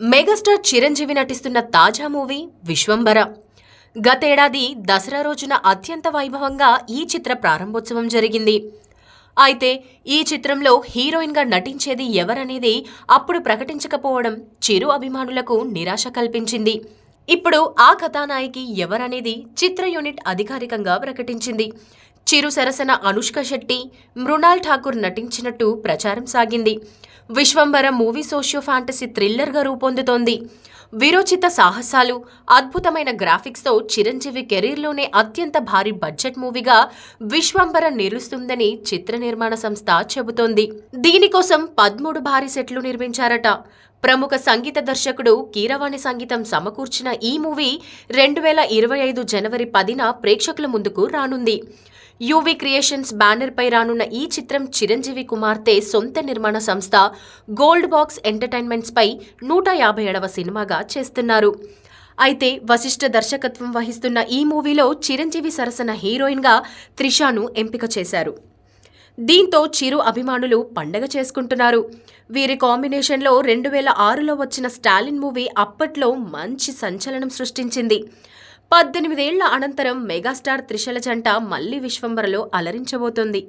Megastar Chiranjeevi నటిస్తున్న తాజా movie Vishwambhara గతేడాది దసరా రోజున అత్యంత వైభవంగా ఈ చిత్ర ప్రారంభోత్సవం జరిగింది. అయితే ఈ చిత్రంలో హీరోయిన్గా నటించేది ఎవరనేది అప్పుడు ప్రకటించకపోవడం చిరు అభిమానులకు నిరాశ కల్పించింది. ఇప్పుడు ఆ కథానాయకి ఎవరనేది చిత్ర యూనిట్ అధికారికంగా ప్రకటించింది. చిరు సరసన అనుష్క శెట్టి మృణాల్ ఠాకూర్ నటించినట్టు ప్రచారం సాగింది. విశ్వంబర మూవీ సోషియో ఫ్యాంటసీ థ్రిల్లర్గా రూపొందుతోంది. విరోచిత సాహసాలు అద్భుతమైన గ్రాఫిక్స్తో చిరంజీవి కెరీర్లోనే అత్యంత భారీ బడ్జెట్ మూవీగా విశ్వంబర నిలుస్తుందని చిత్ర నిర్మాణ సంస్థ చెబుతోంది. దీనికోసం పదమూడు భారీ సెట్లు నిర్మించారట. ప్రముఖ సంగీత దర్శకుడు కీరవాణి సంగీతం సమకూర్చిన ఈ మూవీ రెండు వేల ఇరవై ఐదు జనవరి పదిన ప్రేక్షకుల ముందుకు రానుంది. యూవీ క్రియేషన్స్ బ్యానర్ పై రానున్న ఈ చిత్రం చిరంజీవి కుమార్తె సొంత నిర్మాణ సంస్థ గోల్డ్ బాక్స్ ఎంటర్టైన్మెంట్స్ పై నూట యాభై ఏడవ సినిమాగా చేస్తున్నారు. అయితే వశిష్ఠ దర్శకత్వం వహిస్తున్న ఈ మూవీలో చిరంజీవి సరసన హీరోయిన్గా త్రిషాను ఎంపిక చేశారు. దీంతో చిరు అభిమానులు పండగ చేసుకుంటున్నారు. వీరి కాంబినేషన్లో రెండు వేల ఆరులో వచ్చిన స్టాలిన్ మూవీ అప్పట్లో మంచి సంచలనం సృష్టించింది. పద్దెనిమిదేళ్ళ అనంతరం మెగాస్టార్ త్రిశల జంట మళ్ళీ విశ్వంబరలో అలరించబోతోంది.